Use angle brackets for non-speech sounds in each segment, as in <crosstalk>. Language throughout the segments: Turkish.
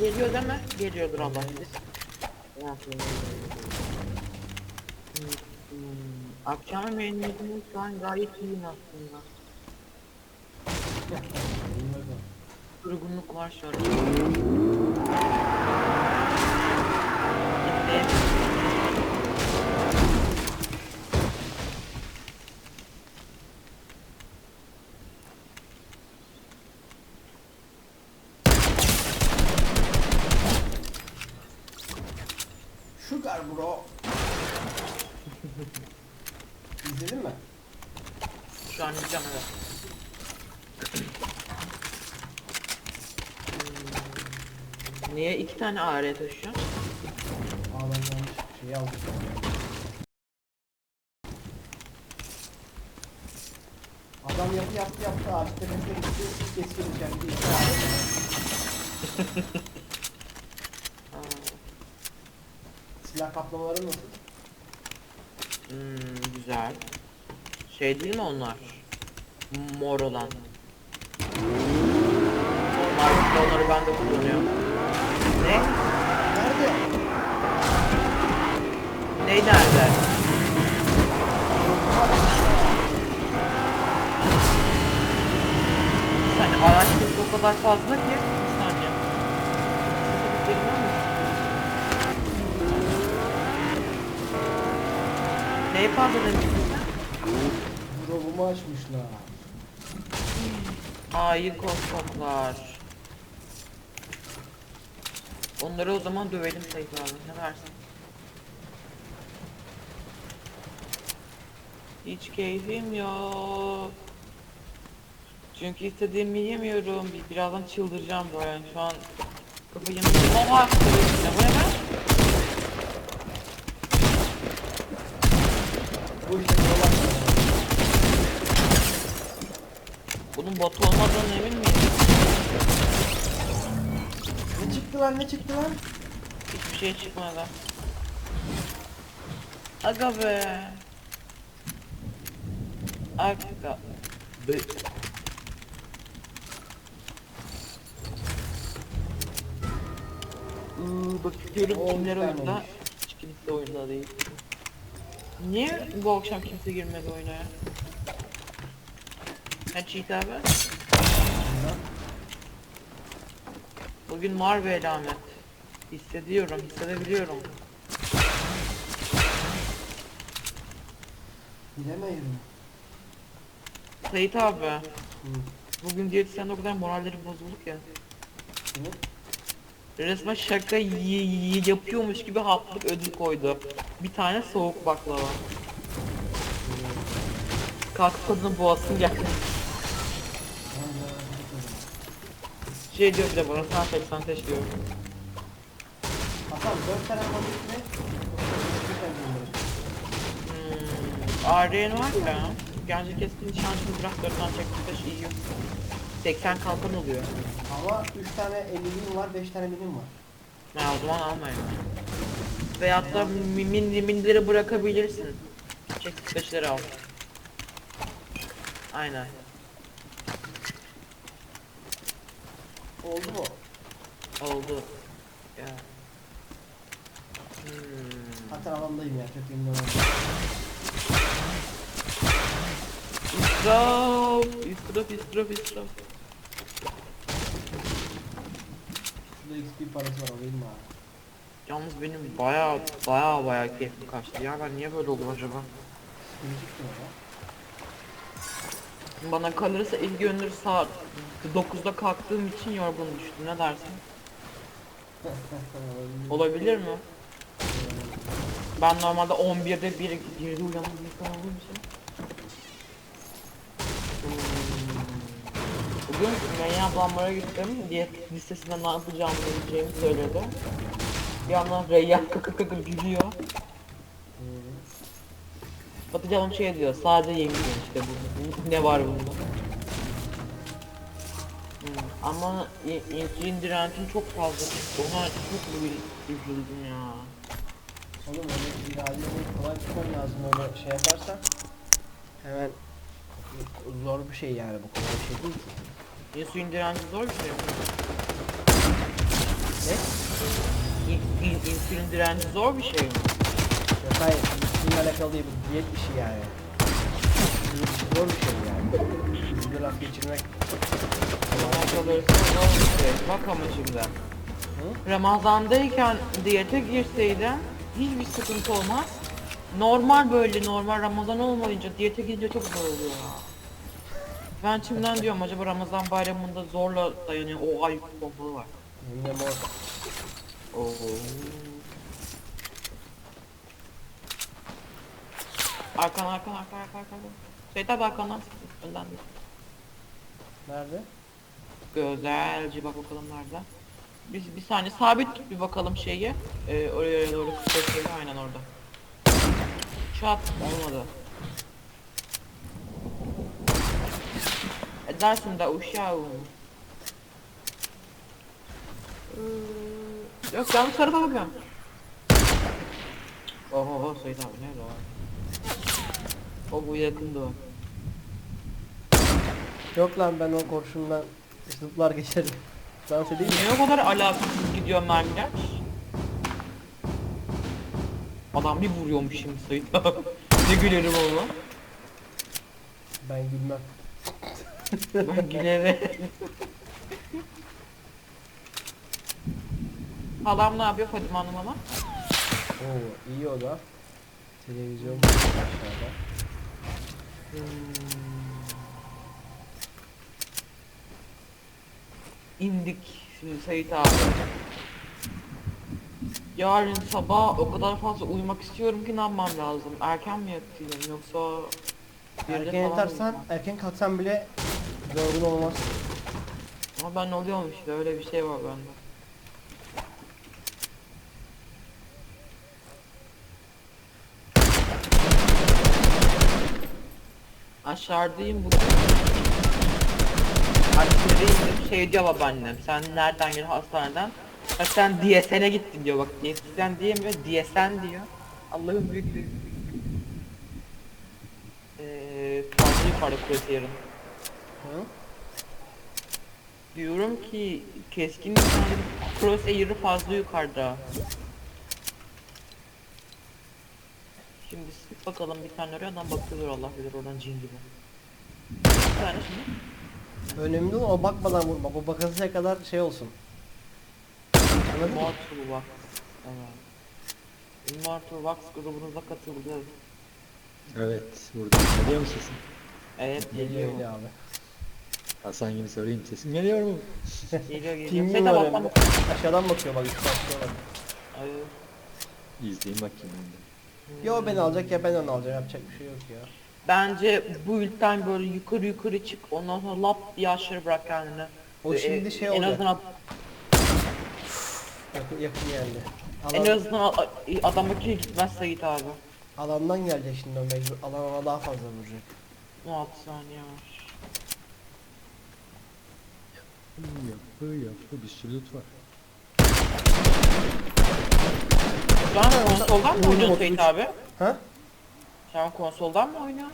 Geliyor değil mi? Geliyordur Allah bilir. Akşam yemeğini şu an gayet iyiyim aslında. Durgunluk var şu an. Gitti. Sugar bro. İzledin mi? Şu an gideceğim evet. Hmm, Niye iki tane AR taşıyor? Aa ben yanlış şeyi aldım. Adam yapı yaptı yaptı ağaç tepesine gitti keskin kendi işte Aa, Silah kaplamaları nasıl? Hmm, güzel. Şey değil mi onlar? Mor olan. Onlar, onları ben de kullanıyorum. Ne? Nerede? Ne nerede? Sen araçlık o kadar fazla ki. Bir saniye. Neyi fazla demiştin sen? Drop'umu açmışlar. Hain korkaklar. Onları o zaman dövelim Seyit abi. Ne dersin? Hiç keyfim yok. Çünkü istediğimi yemiyorum. Bir- Birazdan çıldıracağım böyle. Şu an kafayı yemedim. Oha! Ne bu ne buralar. Bunun botu olmadığına emin miyim? Ne çıktı lan ne çıktı lan? Hiçbir şey çıkmadı. Aga be. Aga. Be. Iıı, bakıyorum On kimler tane oyunda. olmuş. Hiç kimse oyunda değil. Niye bu akşam kimse girmedi oyuna ya? Ha Cheat abi? Bugün var bir elamet. Hissediyorum, hissedebiliyorum. Bilemeyiz. Sait abi, Hı. bugün diyetisyen o kadar moralleri bozulduk ya. Kimin? Resmen şaka yapıyormuş gibi haftalık ödül koydu. Bir tane soğuk baklava. Kalkıp kadının boğazını geldi. Şey diyor bir de seç sen seç diyor. Hasan 4 tane bunları. Hmm, ARN var ya. Gence keskin nişancını bırak 4 tane çekmiş iyi. 80 kalkan oluyor. Ama 3 tane 50'lim var 5 tane milim var. Ya o zaman almayın. Veyahut da min, min, minleri bırakabilirsin. Çek sıkışları al. Aynen. Oldu mu? Oldu. Ya. Hmm. Hatta alandayım ya emin olamam. İsraf, israf, israf, israf. Şurada XP parası var alayım mı abi? Yalnız benim baya baya baya keyifli kaçtı ya ben niye böyle oldum acaba? Sıkıntı mı ya? Bana kalırsa ilk gönül saat 9'da kalktığım için yorgun düştüm ne dersin? <laughs> Olabilir mi? Ben normalde 11'de bir girdi uyanan bir insan olduğum için. Bugün Menya ablamlara gittim. Diyet listesinde ne yapacağımı bileceğimi söyledi. Bir yandan Reyyan kaka kaka gülüyor. Batı canım şey diyor sadece ediyor işte bu. Ne var bunda? Hmm, Ama insülin direncim çok fazla. Ona çok böyle üzüldüm ya. Oğlum öyle iradeyi kolay tutman lazım öyle şey yaparsan. Hemen zor bir şey yani bu kolay bir şey değil ki. İnsülin direnci zor bir şey mi? Ne? İn, in, insülin direnci zor bir şey mi? Yok hayır, bununla alakalı değil bu diyet işi yani. Zor bir şey yani. Yüzde laf geçirmek. Şey. Bak ama şimdi. Hı? Ramazandayken diyete girseydim hiçbir sıkıntı olmaz. Normal böyle normal Ramazan olmayınca diyete girince çok zor oluyor ya. Ben şimdiden diyorum acaba Ramazan bayramında zorla dayanıyor. O ay bombalı var. De mor. Oo. Arkan arkan arkan arkan arkan. Şey tabi arkandan sıkın, önden değil. Nerede? Güzelce bak bakalım nerede. Bir, bir saniye sabit tut bir bakalım şeyi. Ee, oraya doğru kısa aynen orada. Çat olmadı. Edersin de uşağım. Yok bu tarafa bakıyorum. Oho Sait abi nerede o? O bu yakındı o. Yok lan ben o kurşundan zıplar geçerim. <laughs> Dans edeyim mi? Niye o kadar alakasız gidiyor mermiler? Adam bir vuruyormuş şimdi Sait <laughs> ne gülerim ona. Ben gülmem. <laughs> Ben gülerim. Halam ne yapıyor Fadime Hanım hala? Oo iyi o da. Televizyon aşağıda. İndik şimdi Sait abi. Yarın sabah o kadar fazla uyumak istiyorum ki ne yapmam lazım? Erken mi yatayım yoksa... bir yerde Erken falan mı yatarsan, erken kalksan bile yorgun olmaz. Ama ben oluyorum işte öyle bir şey var bende. Aşağıdayım bugün. Aşağıdayım şey diyor babaannem. Sen nereden geldin hastaneden? Ha sen DSN'e gittin diyor bak. DSN diyemiyor DSN diyor. Allah'ın büyüklüğü. Eee fazla yukarıda kulesi yarın. Hı? Diyorum ki keskin nişancı cross air'ı fazla yukarıda. Bakalım bir tane oraya adam bakıyordur Allah bilir oradan cin gibi. Bir tane şimdi. Önemli olan o bakmadan vurmak. O bakasıya kadar şey olsun. Anladın mı? Immortal Wax. Evet. Immortal Wax grubunuza katıldı. Evet, burada. Geliyor mu sesim? Evet Geliyor geliyor. öyle abi. Hasan gibi sorayım, sesim geliyor mu? Geliyor geliyor. Kim mi de var bakmam. önünde? Aşağıdan bakıyor bak üst başlıyorlar. Ay, İzleyin bakayım ben de. Ya o beni alacak ya ben onu alacağım. Yapacak bir şey yok ya. Bence bu ülkten böyle yukarı yukarı çık ondan sonra lap diye aşağı bırak kendini. O Ee, şimdi şey en olacak. azından Yakın, yakın geldi. En Alan, azından a- adam bakıyor gitmez Sait abi. alandan gelecek şimdi o mecbur. Alan ona daha fazla vuracak. 16 saniye var. Yapı yapı bir sürü loot var. Şu an konsoldan mı oynuyorsun 33. Sait abi? Ha? An konsoldan mı oynuyor?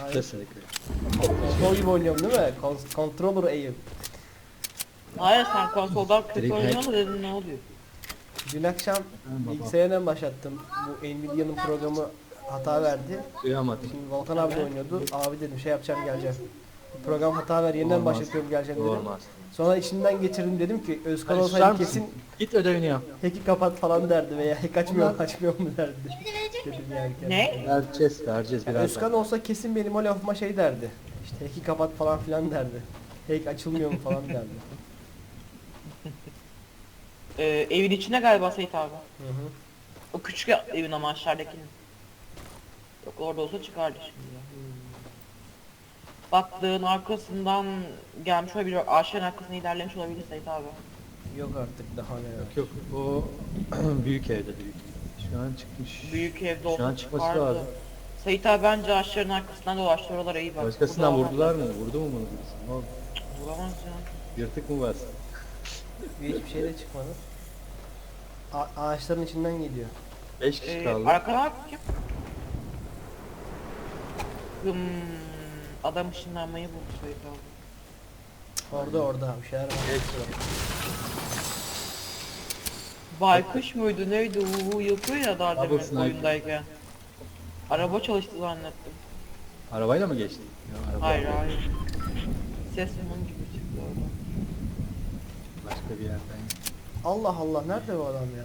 Hayır. Keserek Konsol gibi oynuyorum değil mi? Kon- controller aim. Hayır sen konsoldan kötü Direkt oynuyorsun da dedin ne oluyor? Dün akşam bilgisayardan başlattım. Bu Nvidia'nın programı hata verdi. Duyamadım. Şimdi Volkan abi de oynuyordu. Abi dedim şey yapacağım geleceğim. Program hata ver yeniden Olmaz. başlatıyorum geleceğim dedim. Olmaz. Sonra içinden geçirdim dedim ki Özkan susar olsaydı mısın? kesin Git ödevini yap. hack'i kapat falan derdi veya <laughs> hack açmıyor açmıyor mu derdi. dedim yani kendime. Ne? Vereceğiz, vereceğiz Ya birazdan. Özkan olsa kesin benim o lafıma şey derdi. İşte hack'i kapat falan filan derdi. Hack açılmıyor mu falan derdi. <laughs> Ee, evin içine galiba Sait abi. Hı hı. O küçük evin ama aşağıdakinin. Yok orada olsa çıkardı şimdi. Baktığın arkasından gelmiş olabilir. Ağaçların arkasına ilerlemiş olabilir Sait abi. Yok artık daha ne yok. Yok o <clears throat> büyük evde büyük. Şu an çıkmış. Büyük evde Şu an çıkması çıkardı. lazım. Sait abi bence ağaçların arkasından dolaştı oralara iyi bak. Başkasından Burada vurdular mı? Vurdu mu bunu birisi? Ne oldu? Vuramaz ya. Yırtık mı bastı? Hiçbir şey de çıkmadı. A- ağaçların içinden geliyor. 5 kişi Ee, kaldı. arkadan kim? Hmm, adam ışınlanmayı buldu Sait abi. Orada orada bir şeyler var. Baykuş muydu neydi uhu yapıyor ya daha Double demin sniper. oyundayken. Araba çalıştı zannettim. Arabayla mı geçti? Ya, araba. Hayır hayır. Ses bunun gibi çıktı orada. Başka bir yerden. Allah Allah nerede bu adam ya?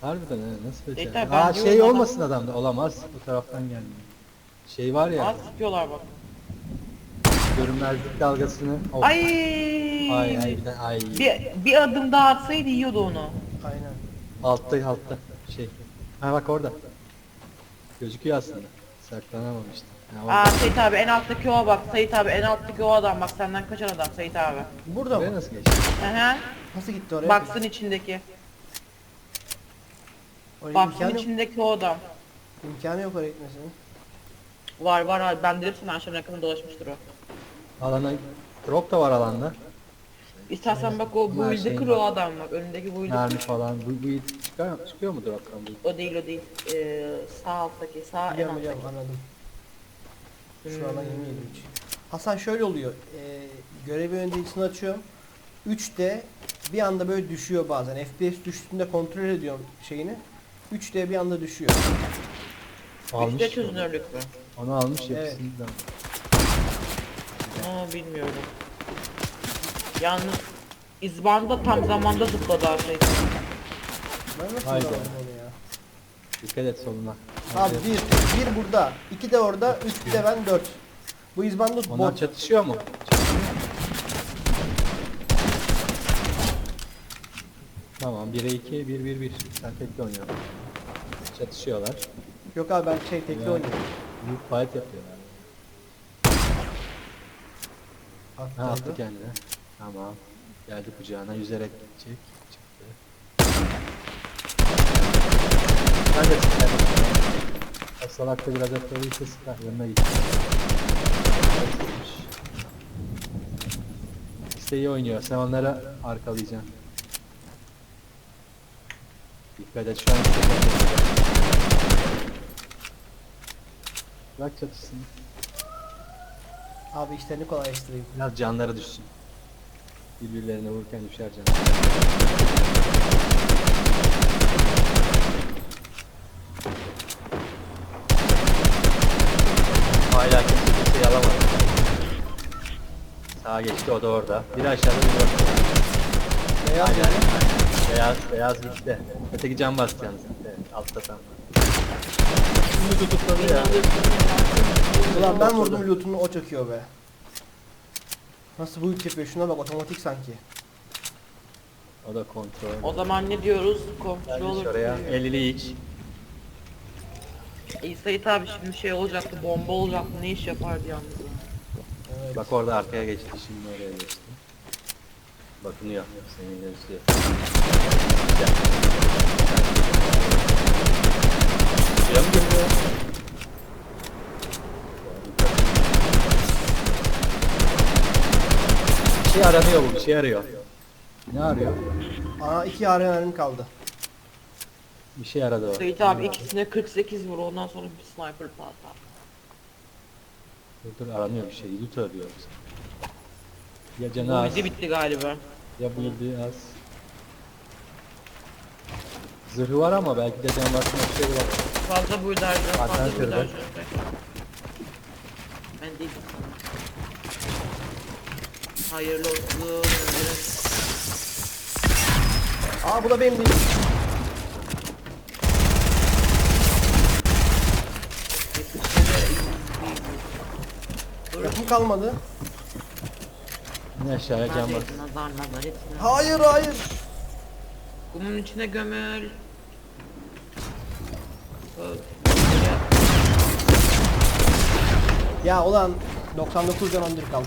Harbiden he, nasıl Yeter, becer? ben Aa diyorum şey adam- olmasın adamda. Olamaz. Bu taraftan gelmiyor. Şey var ya. Aa sıkıyorlar bak. Görünmezlik dalgasını. Of. Ay. Ay ay bir de ay. Bir, bir adım daha atsaydı yiyordu onu. Aynen. Altta altta. Şey. Ha bak orada. Gözüküyor aslında. Saklanamamıştı. Orada. Aa Sait abi en alttaki o bak. Sait abi en alttaki o adam bak senden kaçan adam Sait abi. Burada Buraya mı? nasıl geçti? Aha. Nasıl gitti oraya? Baksın içindeki. Oraya Baksın imkanı yok. içindeki o adam. İmkanı yok oraya gitmesinin. Var var abi ben dedim sana aşağıdan yakında dolaşmıştır o. Alana drop da var alanda. İstersen bak o bu Her ilde şeyin kır o var. adam bak önündeki bu ilde Mermi falan. Bu, bu çıkıyor, çıkıyor mu drop'tan bu? O değil o değil. Ee, sağ alttaki sağ en Biliyorum alttaki. biliyorum anladım. Şu Hmm. an yemeyelim hiç. Hasan şöyle oluyor. E, görevi öncelikisini açıyorum. 3D bir anda böyle düşüyor bazen. FPS düştüğünde kontrol ediyorum şeyini. 3D bir anda düşüyor. Almış. Üçte çözünürlük mü? Onu almış Evet. hepsini de. Aa bilmiyorum. Yalnız İzban'da tam zamanda zıpladı her şey. Ben nasıl Haydi. onu ya? Dikkat et soluna. Abi bir, bir burada, iki de orada, üç de ben dört. Bu izbanda Onlar bot. çatışıyor mu? Tamam 1'e 2, 1 1 1. Sen tekli oynuyorsun. Çatışıyorlar. Yok abi ben şey tekli oynuyorum. Büyük fight yapıyorlar. Ha attı kendine. Tamam. Geldi kucağına yüzerek gidecek. Çıktı. Ben de sıkarım. O salak da biraz atladıysa sıkar. Yanına gitti. İşte iyi oynuyor. Sen onları arkalayacaksın. Dikkat et şu an. Bırak çatışsın. Abi işlerini kolaylaştırayım. Biraz canları düşsün. Birbirlerine vururken düşer canları. Hala kimse kimseyi alamadı. Sağa geçti o da orada. Biri aşağıda biri orada. Beyaz Aynen, yani. Beyaz, beyaz gitti. Öteki can bastı yalnız. Evet, altta tam. Bunu tutukladı ya. Ulan ben vurdum lootunu o çöküyor be. Nasıl bu ülke yapıyor? Şuna bak otomatik sanki. O da kontrol. O zaman ne diyoruz? Gelmiş olur. oraya. 50'li iç. İyi Sait abi şimdi şey olacaktı bomba olacaktı ne iş yapardı yalnız. Evet. Bak orada arkaya geçti şimdi oraya geçti. Bakınıyor seni gözlüyor. Gel. Aranıyor bu bir şey arıyor. Ne arıyor? Aa iki ARM'lerim kaldı. Bir şey aradı o. Sait abi ikisine 48 vur ondan sonra bir sniper patlar. Dur dur aranıyor bir şey. Loot arıyor. Ya Bu canı az bizi bitti galiba. ya bu az. Zırhı var ama belki de can basma bir şey var. Fazla buydu harcıyor, fazla kırdı. harcıyor. Ben değilim. Hayırlı olsun. Aa bu da benim değil. Yakın kalmadı. Ne aşağıya can bas. Nazar nazar hepsine. Hayır hayır. Kumun içine gömül. Ya ulan 99 can 11 kaldı.